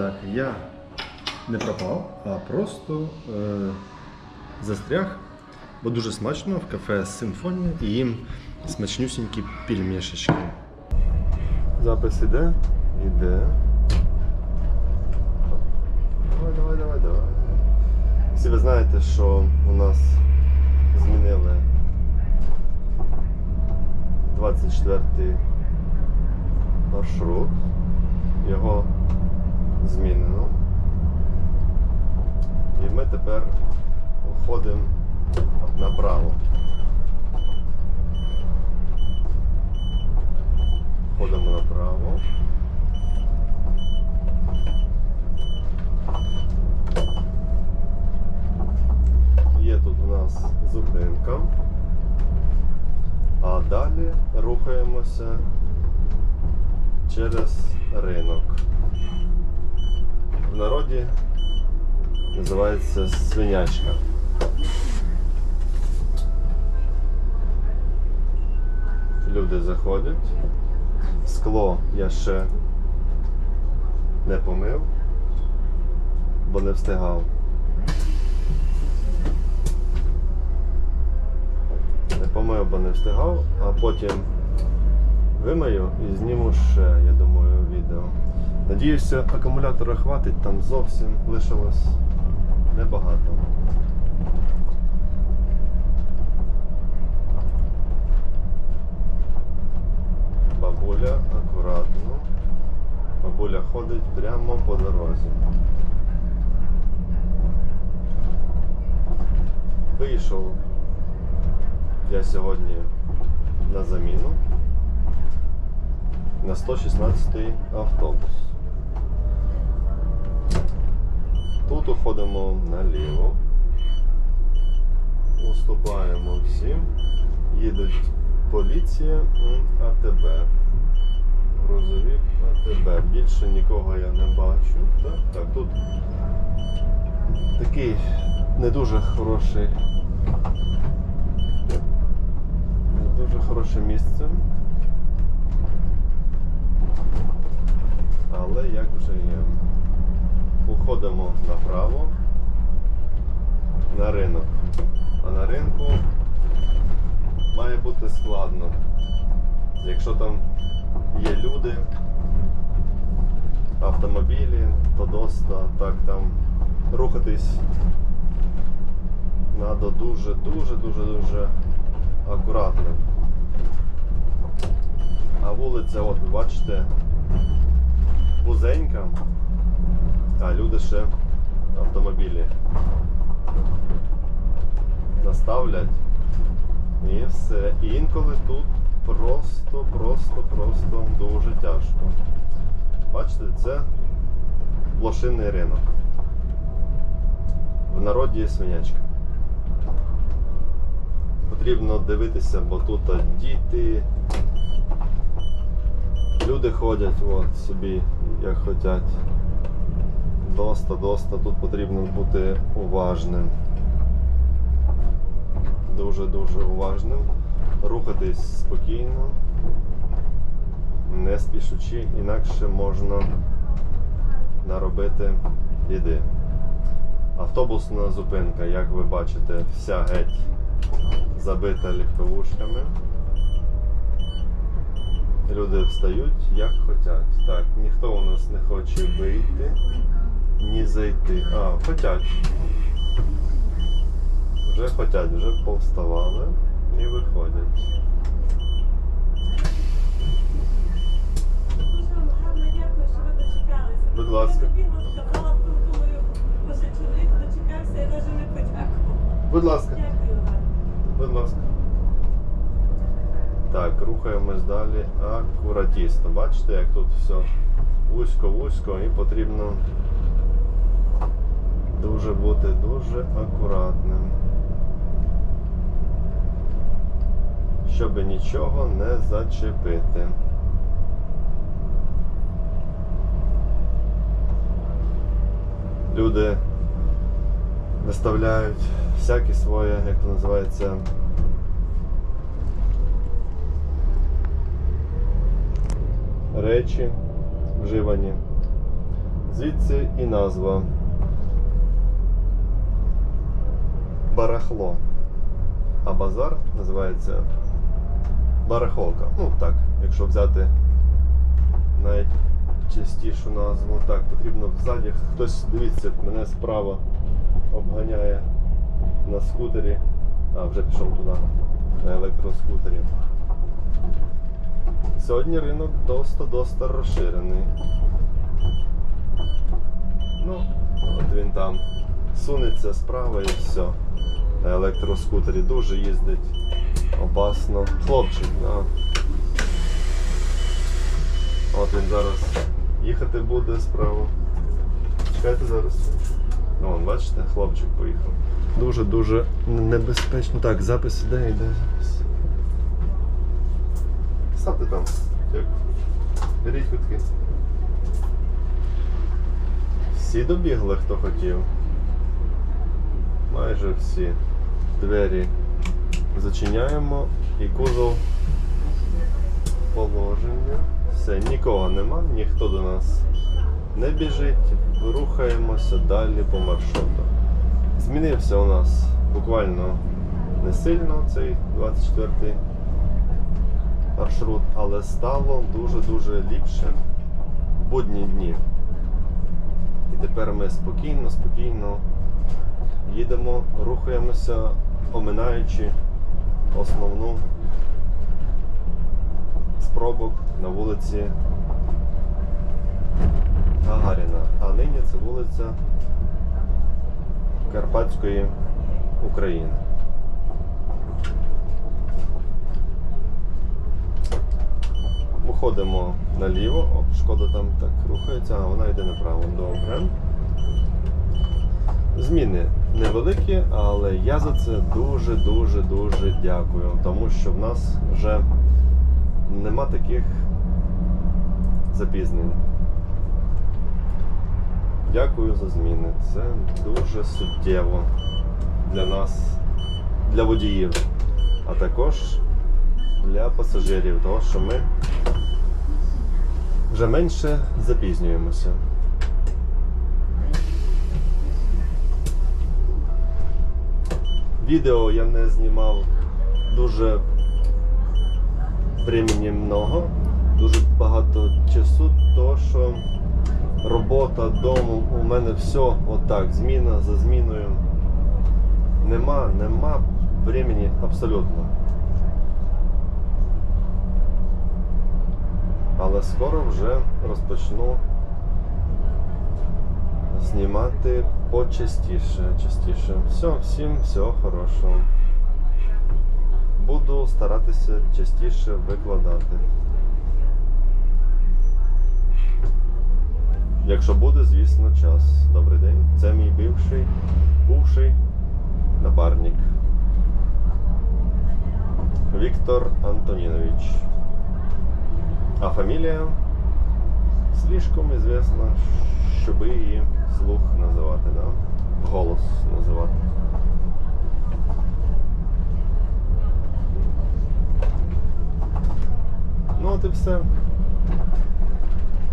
Так, я не пропав, а просто е, застряг, бо дуже смачно в кафе Симфонія і їм смачнюсінькі пельмешечки. Запис іде? Іде. Давай, давай, давай, давай. Всі ви знаєте, що у нас змінили 24 маршрут. Його змінено. І ми тепер уходимо направо. Ходимо направо. Є тут у нас зупинка. А далі рухаємося через ринок. В народі називається свинячка. Люди заходять. Скло я ще не помив, бо не встигав. Не помив, бо не встигав, а потім вимию і зніму ще, я думаю, відео. Надіюся, акумулятора хватить, там зовсім лишилось небагато. Бабуля акуратно. Бабуля ходить прямо по дорозі. Вийшов я сьогодні на заміну на 116 автобус. Тут уходимо наліво, уступаємо всім, їдуть поліція АТБ. Грузовик АТБ. Більше нікого я не бачу. Так, так, тут такий не дуже хороший. Не дуже хороше місце. Уходимо направо на ринок. А на ринку має бути складно. Якщо там є люди, автомобілі, то доста так там рухатись треба дуже, дуже, дуже, дуже акуратно. А вулиця, от ви бачите, вузенька, а люди ще автомобілі наставлять і все. І інколи тут просто, просто, просто дуже тяжко. Бачите, це блошиний ринок. В народі є свинячка. Потрібно дивитися, бо тут діти, люди ходять от собі як хочуть. Доста, доста, тут потрібно бути уважним. Дуже-дуже уважним. Рухатись спокійно, не спішучи, інакше можна наробити біди. Автобусна зупинка, як ви бачите, вся геть забита легковушками. Люди встають як хочуть. Так, ніхто у нас не хоче вийти, ні зайти. А, хочуть. Вже хочуть, вже повставали і виходять. Будь ласка. Не. Будь ласка. Будь ласка. Так, рухаємось далі акуратісно. Бачите, як тут все вузько-вузько і потрібно дуже бути дуже акуратним. Щоб нічого не зачепити. Люди виставляють всякі своє, як то називається, речі вживані Звідси і назва. Барахло. А базар називається барахолка. Ну так, якщо взяти найчастішу назву. Так, потрібно ззаді. Хтось, дивіться, мене справа обганяє на скутері. А, вже пішов туди, на електроскутері. Сьогодні ринок доста-доста розширений. Ну, от він там сунеться справа і все. На електроскутері дуже їздить. Опасно. Хлопчик, да. От він зараз їхати буде справа. Чекайте зараз. Вон, бачите, хлопчик поїхав. Дуже-дуже небезпечно. Так, запис іде, запис. Ставте там. Дякую. Беріть квитки. Всі добігли, хто хотів. Майже всі. Двері зачиняємо і кузов положення. Все, нікого нема, ніхто до нас не біжить. Рухаємося далі по маршруту. Змінився у нас буквально не сильно цей 24-й маршрут, але стало дуже-дуже ліпше в будні дні. І тепер ми спокійно, спокійно їдемо, рухаємося, оминаючи основну спробок на вулиці Гагаріна. А нині це вулиця Карпатської України. Виходимо наліво, О, шкода там так рухається, а вона йде направо. Добре. Зміни невеликі, але я за це дуже-дуже дуже дякую, тому що в нас вже нема таких запізнень. Дякую за зміни. Це дуже суттєво для нас, для водіїв, а також для пасажирів, тому що ми вже менше запізнюємося. Відео я не знімав дуже времени много, дуже багато часу, то що робота дому, у мене все отак, зміна за зміною. Нема, нема времени абсолютно. Але скоро вже розпочну знімати почастіше, частіше. Все, всім всього хорошого. Буду старатися частіше викладати. Якщо буде, звісно, час. Добрий день. Це мій бивший, бувший напарник. Віктор Антонінович. А фамілія слишком известна, щоби її слух називати, да? голос називати. Ну от і все.